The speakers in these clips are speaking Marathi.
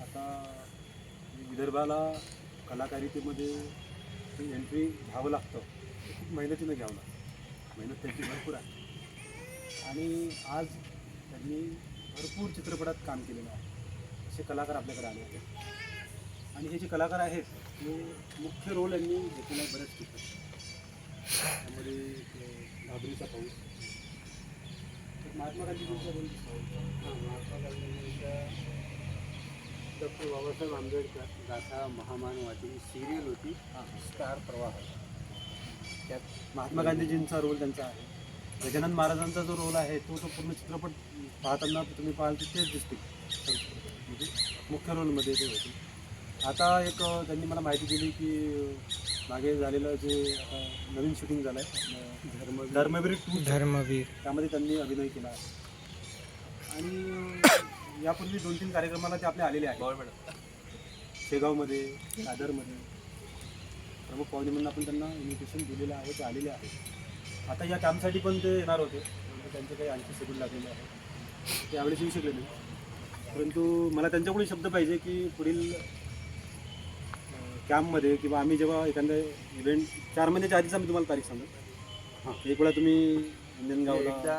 आता विदर्भाला कलाकारितेमध्ये एंट्री घ्यावं लागतं. खूप मेहनतीनं घ्यावं लागतं. मेहनत त्यांची भरपूर आहे. आणि आज त्यांनी भरपूर चित्रपटात काम केलेलं आहे. असे कलाकार आपल्याकडे आले होते. आणि हे जे कलाकार आहेत ते मुख्य रोल यांनी घेतलेला आहे बऱ्याच चित्रपट. त्यामध्ये घाबरीचा पाऊस. महात्मा गांधीजींचा रोल दिसतो महात्मा गांधींच्या डॉक्टर बाबासाहेब आंबेडकर गाथा महामानवाची सिरियल होती हां. स्टार प्रवाह. त्यात महात्मा गांधीजींचा रोल त्यांचा आहे. गजानन महाराजांचा जो रोल आहे तो तो पूर्ण चित्रपट पाहताना तुम्ही पाहाल तर तेच दिसते म्हणजे मुख्य रोलमध्ये ते होते. आता एक त्यांनी मला माहिती दिली की मागे झालेलं जे आता नवीन शूटिंग झालं आहे धर्म धर्मवीर टू धर्मवीर. त्यामध्ये त्यांनी अभिनय केला. आहे आणि यापूर्वी दोन तीन कार्यक्रमाला ते आपले आलेले आहेत. शेगावमध्ये दादरमध्ये. प्रमुख पाहुणे आपण त्यांना इन्व्हिटेशन दिलेलं आहे ते आलेले आहेत. आता या कामसाठी पण ते येणार होते. त्यांचे काही आणखी शेड्यूल लागलेले आहे. ते यावेळेस येऊ शकले नाही परंतु मला त्यांच्याकडून शब्द पाहिजे की पुढील कॅम्पमध्ये किंवा आम्ही जेव्हा एखादा इव्हेंट चार महिन्याच्या आधीच आम्ही तुम्हाला तारीख सांगू हां एक वेळा तुम्ही एकदा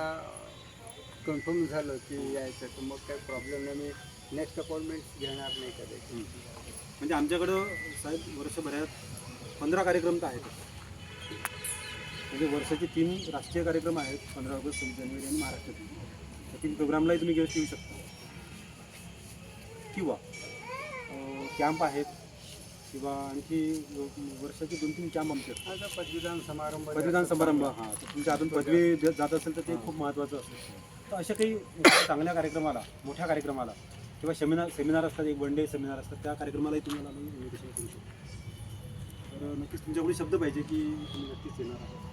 कन्फर्म झालं की यायचं तर मग काही प्रॉब्लेम नाही. मी नेक्स्ट अपॉइंटमेंट घेणार नाही कदाचित म्हणजे आमच्याकडं साहेब वर्षभरात पंधरा कार्यक्रम तर आहेत म्हणजे वर्षाचे तीन राष्ट्रीय कार्यक्रम आहेत पंधरा ऑगस्ट सव्वीस जानेवारी आणि महाराष्ट्रातील. त्या तीन प्रोग्रामलाही तुम्ही गेस्ट येऊ शकता. किंवा कॅम्प आहेत किंवा आणखी वर्षाचे दोन तीन कॅम्प आमचे. पदवीदान समारंभ. पदवीदान समारंभ हां. तर तुमच्या हातून पदवी जात असेल तर ते खूप महत्त्वाचं असेल तर अशा काही चांगल्या कार्यक्रमाला मोठ्या कार्यक्रमाला किंवा सेमिनार सेमिनार असतात एक वन डे सेमिनार असतात त्या कार्यक्रमालाही तुम्हाला आम्ही इन्व्हिटेशन करू शकतो. तर नक्कीच तुमच्याकडे शब्द पाहिजे की तुम्ही नक्कीच येणार आहात.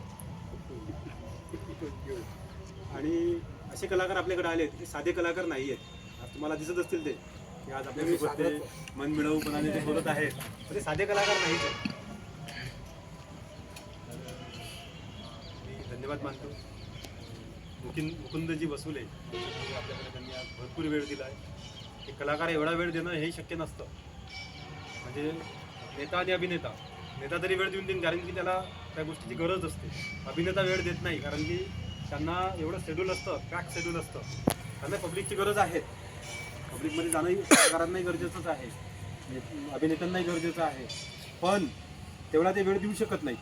आणि असे कलाकार आपल्याकडे आले आहेत साधे कलाकार नाही आहेत तुम्हाला दिसत असतील ते. की आज आपल्यासोबत ते मन मिळवूपणाने ते बोलत आहेत. ते साधे कलाकार नाही आहेत मी धन्यवाद मानतो. मुकिंद मुकुंदजी वसुले आपल्याकडे त्यांनी आज भरपूर वेळ दिला आहे की कलाकार एवढा वेळ देणं हे शक्य नसतं. म्हणजे नेता आणि अभिनेता. नेता तरी वेळ देऊन देईन कारण की त्याला त्या गोष्टीची गरज असते. अभिनेता वेळ देत नाही कारण की त्यांना एवढं शेड्यूल असतं पॅक शेड्यूल असतं. त्यांना पब्लिकची गरज आहे. पब्लिकमध्ये जाणंही कलाकारांनाही गरजेचंच आहे. ने- अभिनेत्यांनाही गरजेचं आहे. पण तेवढा ते वेळ देऊ शकत नाही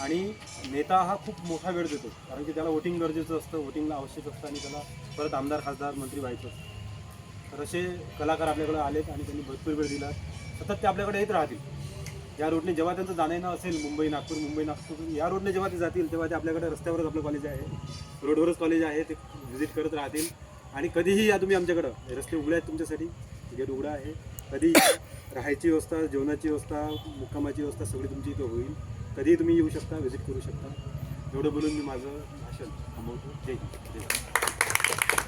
आणि नेता हा खूप मोठा वेळ देतो. कारण की त्याला वोटिंग गरजेचं असतं. वोटिंगला आवश्यक असतं आणि त्याला परत आमदार खासदार मंत्री व्हायचं असतं. तर असे कलाकार आपल्याकडे आलेत आणि त्यांनी भरपूर वेळ दिला. सतत ते आपल्याकडे येत राहतील. या रोडने जेव्हा त्यांचं जाणं येणं असेल मुंबई नागपूर मुंबई नागपूर या रोडने जेव्हा ते जातील तेव्हा ते आपल्याकडे रस्त्यावरच आपलं कॉलेज आहे. रोडवरच कॉलेज आहे. ते व्हिजिट करत राहतील. आणि कधीही या तुम्ही आमच्याकडं. हे रस्ते उघडे आहेत तुमच्यासाठी. गेट उघडा आहे. कधी राहायची व्यवस्था जेवणाची व्यवस्था मुक्कामाची व्यवस्था सगळी तुमची इथं होईल. कधीही तुम्ही येऊ शकता व्हिजिट करू शकता. एवढं बोलून मी माझं भाषण थांबवतो. जय जय